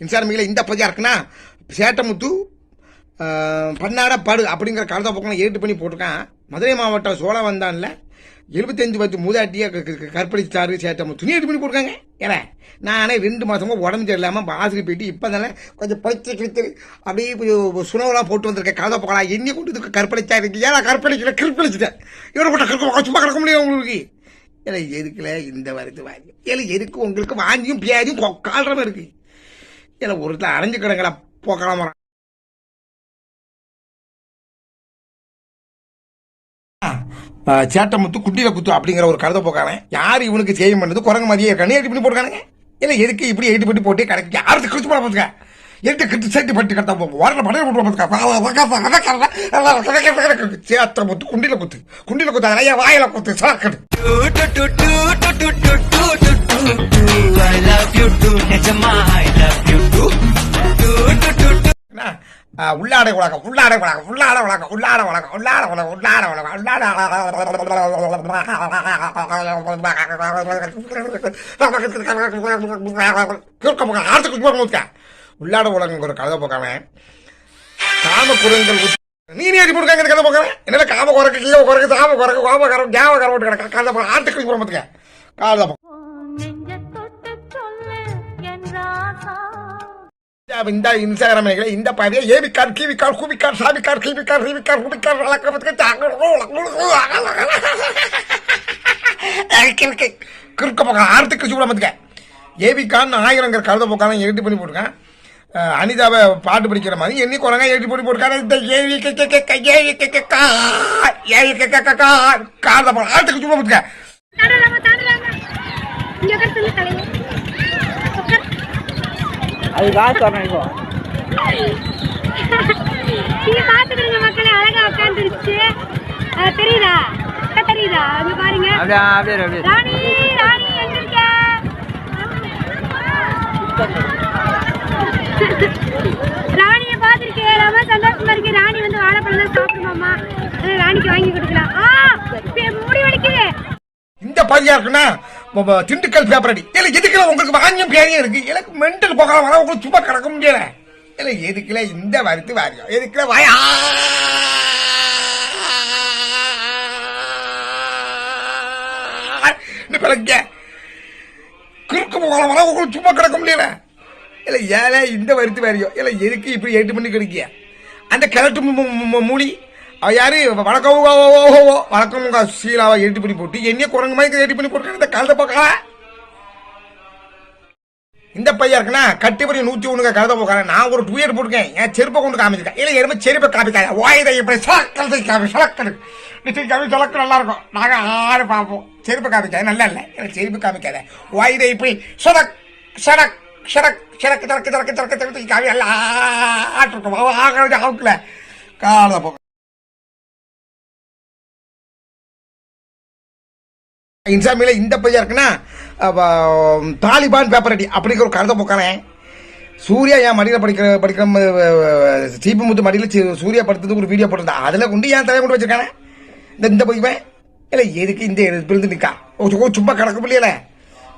இன்சாரமியில் இந்த பகுதியாக இருக்குன்னா சேட்டமுத்து பன்னாட படு அப்படிங்கிற கருத்தை பக்கம் ஏட்டு பண்ணி போட்டிருக்கான். மதுரை மாவட்டம் சோழவந்தான்ல எழுபத்தஞ்சு பத்து மூதாட்டியை க- கற்பழிச்சாரு சேட்டமுத்து. துணி எடுத்து பண்ணி கொடுக்காங்க ஏன்னா நானே ரெண்டு மாசமா உடம்பு சரியில்லாமல் ஆசிரியர் போயிட்டு இப்போ தானே கொஞ்சம் பச்சை கிழித்து அப்படியே கொஞ்சம் சுனவெல்லாம் போட்டு வந்திருக்கேன். கதை போகலாம் என்னையும் கொண்டு இதுக்கு கற்பழிச்சா இருக்கு ஏன்னா கற்பழிக்கல? கிற்பழிச்சிட்டேன். இவரை கூட கற்க சும்மா கிடக்க முடியும் உங்களுக்கு. ஏன்னா எதுக்குல இந்த வருது வாங்கி. ஏன்னா எதுக்கு உங்களுக்கு வாங்கியும் பியாதியும் இருக்குது இல்லை ஒரு இடத்துல அரைஞ்சு கிடங்கடா போக்கலாம் மரம் சேட்டமுத்து குட்டியில குத்து அப்படிங்கிற ஒரு கருத்தை போக்காரன் யார் இவனுக்கு செய்ய பண்ணது குரங்கு மாதிரியே இருக்கானு எட்டு பண்ணி போட்டுக்கானுங்க இல்லை எதுக்கு இப்படி எட்டு பண்ணி போட்டு கடைக்கு யாருக்கு கிழிச்சு போட பார்த்துக்க எட்டு கிட்டு சேர்த்து பட்டு கட்ட வரல படையில போட்டு பார்த்துக்க சேட்டமுத்து குண்டில குத்து குண்டில குத்து ஐயா வாயில குத்து சாக்கடு உள்ளாடை உலகம் உள்ளாடை உலகம் உள்ளாட உலகம் உள்ளாட உலகம் உள்ளாட உலகம் உள்ளாட உலகம் உள்ளாட உள்ளாட உலகங்கிற கதை போக்காம காம குரங்கள் நீ நீ அடி போட்டுக்காங்க கதை போக்காம. என்ன காம குறக்கு கீழே குறக்கு சாம குறக்கு கோப கரம் ஜாவ கரம் கிடக்க கதை போக ஆட்டுக்கு போட மாட்டுக்க காதை இந்த இன்ஸ்டாகிராம் இந்த பதவியை ஏபி கார் கிவி கார் குபி கார் சாபி கார் கிவி கார் ரிவி கார் குபி கார் கிறுக்க பக்கம் ஆர்த்துக்கு சூட மத்துக்க ஏபி கான் ஆயிரங்கிற கழுத போக்கான எழுதி பண்ணி போட்டிருக்கேன். அனிதாவை பாட்டு படிக்கிற மாதிரி என்னைக்கு குரங்க எழுதி பண்ணி போட்டிருக்காரு இந்த ஏவி கார் கார் ஆர்த்துக்கு சூட மத்துக்க அதுக்காக சொல்றேன் இப்போ நீங்க பாத்துக்கிறீங்க மக்களே அழகா உட்காந்துருச்சு தெரியுதா? தெரியுதா? அங்க பாருங்க. அப்படியே அப்படியே அப்படியே ராணி ராணி எங்க இருக்க ராணிய ரொம்ப சந்தோஷமா இருக்கு. ராணி வந்து வாழைப்பழம் தான் சாப்பிடுமாமா ராணிக்கு வாங்கி கொடுக்கலாம். ஆ முடி வலிக்குது. இந்த பையா இருக்குன்னா திண்டுக்கல் பேப்பர் அடி இல்ல எதுக்குல உங்களுக்கு வாங்கியும் பேரியும் இருக்கு எனக்கு மென்டல் போகலாம் வர உங்களுக்கு சும்மா கிடக்க முடியல இல்ல எதுக்குல இந்த வருத்து வாரியம் எதுக்குல வாயா பிறங்க குறுக்கு போகலாம் வர உங்களுக்கு சும்மா கிடக்க முடியல இல்ல ஏழை இந்த வருத்து வாரியம் இல்ல எதுக்கு இப்படி எட்டு பண்ணி கிடைக்கிய அந்த கிழட்டு மூடி யாரு? வணக்கம் வணக்கம் உங்க சீலாவை எட்டு பண்ணி போட்டு. என்னைய குரங்கு மாதிரி எட்டு பண்ணி போட்டு இந்த கழுத இந்த பையன் இருக்குன்னா கட்டிப்படி நூத்தி ஒண்ணுங்க கழுத போக்கான நான் ஒரு டூயர் போட்டுருக்கேன். என் செருப்பை கொண்டு காமிச்சிருக்கேன். இல்ல எருமை செருப்பை காமிக்காத. வாயுதை எப்படி சலக்கலத்தை காமி சலக்கடு நிச்சயம் காமி சலக்கு நல்லா இருக்கும் நாங்க ஆறு பார்ப்போம். செருப்பை காமிக்காத. நல்லா இல்ல. எனக்கு செருப்பு காமிக்காத. வாயுதை இப்படி சடக் சடக் சடக் சடக்கு தடக்கு தடக்கு தடக்கு தடக்கு காமி எல்லாம் ஆட்டிருக்கோம். ஆகிறது அவுக்கல காலத போக்க இன்சாமியில் இந்த பையன் இருக்குன்னா தாலிபான் பேப்பர் அடி அப்படிங்கிற ஒரு கருத்தை போக்கானே சூர்யா என் மடியில் படிக்கிற படிக்கிற சீப்பு முத்து மடியில் சூர்யா படுத்ததுக்கு ஒரு வீடியோ போட்டிருந்தா அதில் கொண்டு ஏன் தலையை கொண்டு வச்சிருக்கானே இந்த இந்த பையன் இல்லை எதுக்கு இந்த பிரிந்து நிற்கா சும்மா கிடக்க முடியல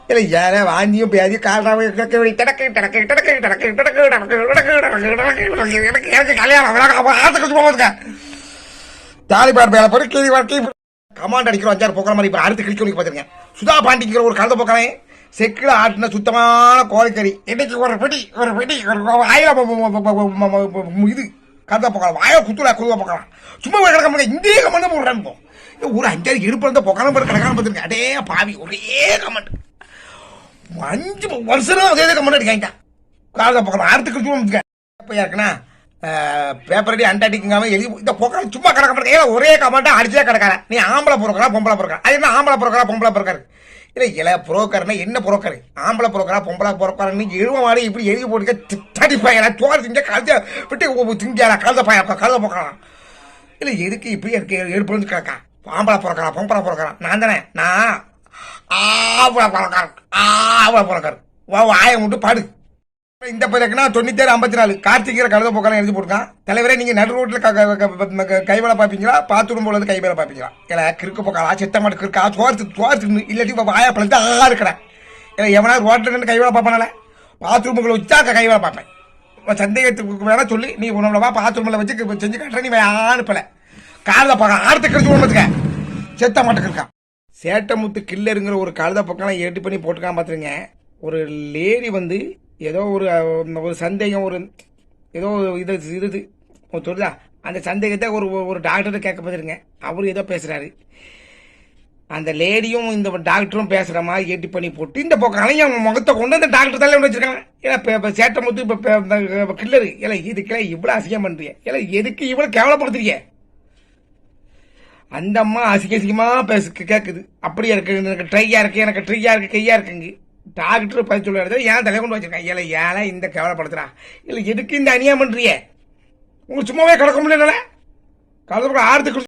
இல்லை ஏழை வாந்தியும் பேதியும் கால்றாவை டடக்கு கிடக்கு கிடக்கு கிடக்கு கிடக்கு கிடக்கு கிடக்கு கிடக்கு கிடக்கு கிடக்கு எனக்கு எனக்கு கல்யாணம் விளக்க ஆத்துக்கு சும்மா தாலிபான் மேல போய் கீழே கீழே கமாண்ட் அடிக்கிறோம் அஞ்சாறு போக்கிற மாதிரி இப்போ அடுத்து கிளிக்க பார்த்துருங்க. சுதா பாண்டிங்கிற ஒரு கலந்த போக்கிறேன் செக்கில் ஆட்டின சுத்தமான கோழிக்கறி இன்னைக்கு ஒரு பிடி ஒரு பிடி ஒரு வாயில இது கலந்த போக்கலாம் வாயை குத்துல குதுவா போக்கலாம் சும்மா போய் கிடக்க முடியாது இந்திய கமெண்ட் போடுறான் போ. ஒரு அஞ்சாறு இருப்பு இருந்த போக்கான போய் கிடக்காம பார்த்துருங்க. அடே பாவி ஒரே கமெண்ட். அஞ்சு வருஷம் அதே கமெண்ட் அடிக்காங்க கலந்த போக்கலாம் அடுத்து கிழிச்சு இப்போ இருக்குன்னா பேப்பர் அடி அண்டாடிக்காம எழுதி இந்த பொக்கல் சும்மா கிடக்க மாட்டேன். ஏன் ஒரே கமெண்ட்டாக அடிச்சே கிடக்கார நீ ஆம்பளை புரோக்கரா பொம்பளை புரோக்கர் அது என்ன ஆம்பளை புரோக்கரா பொம்பளை புரோக்கர் இல்லை இல புரோக்கர்னா என்ன புரோக்கர் ஆம்பளை புரோக்கரா பொம்பளை புரோக்கர்னு எழுவ மாதிரி இப்படி எழுதி போட்டுக்க தடி பையனா? சோறு திங்க கழுத்த விட்டு திங்காரா கழுத பையன் கழுத போக்கலாம் இல்லை எதுக்கு இப்படி எனக்கு எடுப்பு கிடக்கா? ஆம்பளை புரோக்கரா பொம்பளை புரோக்கரா நான் தானே? நான் ஆம்பளை புரோக்கர் ஆம்பளை புரோக்கர் வாயை மட்டும் பாடு. இந்த பிறகுனா தொண்ணூத்தேழு ஐம்பத்தி நாலு கார்த்திகை கழுத போக்கெல்லாம் எழுதி போட்டுருக்கான். தலைவரே நீங்க நடு ரோட்ல கைவேலை பார்ப்பீங்களா? பாத்ரூம் போல கைவேலை பார்ப்பீங்களா? இல்ல கிறுக்கு போக்கலாம் சித்தமாட்டு கிறுக்கா? தோர்த்து தோர்த்து இல்லாட்டி இப்ப வாயா பழத்து ஆ இருக்கிறேன் இல்லை எவனா ரோட்டில் நின்று கைவேலை பார்ப்பானால? பாத்ரூமுக்குள்ள வச்சா கைவேலை பார்ப்பேன். சந்தேகத்துக்கு வேணா சொல்லி. நீ உணவுலவா பாத்ரூமில் வச்சு செஞ்சு காட்டுற நீ அனுப்பல. காலைல பார்க்க ஆடுத்த கழிச்சு ஒன்றுத்துக்க செத்த மாட்டுக்கு சேட்டமுத்து கில்லருங்கிற ஒரு கழுத பக்கம்லாம் ஏட்டு பண்ணி போட்டுக்காம பார்த்துருங்க ஒரு லேடி வந்து ஏதோ ஒரு ஒரு சந்தேகம் ஒரு ஏதோ இது இது ஒரு சொல்லுதா அந்த சந்தேகத்தை ஒரு ஒரு டாக்டர் கேட்க பார்த்துருங்க. அவரு ஏதோ பேசுறாரு. அந்த லேடியும் இந்த டாக்டரும் பேசுகிற மாதிரி ஏட்டி பண்ணி போட்டு இந்த பக்கம் அவங்க முகத்தை கொண்டு அந்த டாக்டர் தலை வச்சிருக்காங்க. ஏன்னா இப்போ சேட்டை முத்து இப்போ கில்லரு ஏல இதுக்கெல்லாம் இவ்வளோ அசிங்கம் பண்ணுறீங்க ஏல எதுக்கு இவ்வளோ கேவலப்படுத்துறீங்க? அந்த அம்மா அசிங்க அசிங்கமாக பேசு கேட்குது அப்படியே இருக்கு எனக்கு ட்ரையாக இருக்குது எனக்கு ட்ரையாக இருக்குது கையாக இருக்குங்க. டாக்டர் பதில் சொல்லுறது ஏன் தலை கொண்டு வச்சிருக்கேன் ஏல ஏழை இந்த கேவலப்படுத்துறா. இல்லை எதுக்கு இந்த அநியாயம் பண்ணுறியே உங்களுக்கு சும்மாவே கிடக்க முடியல கலந்து ஆறுத்து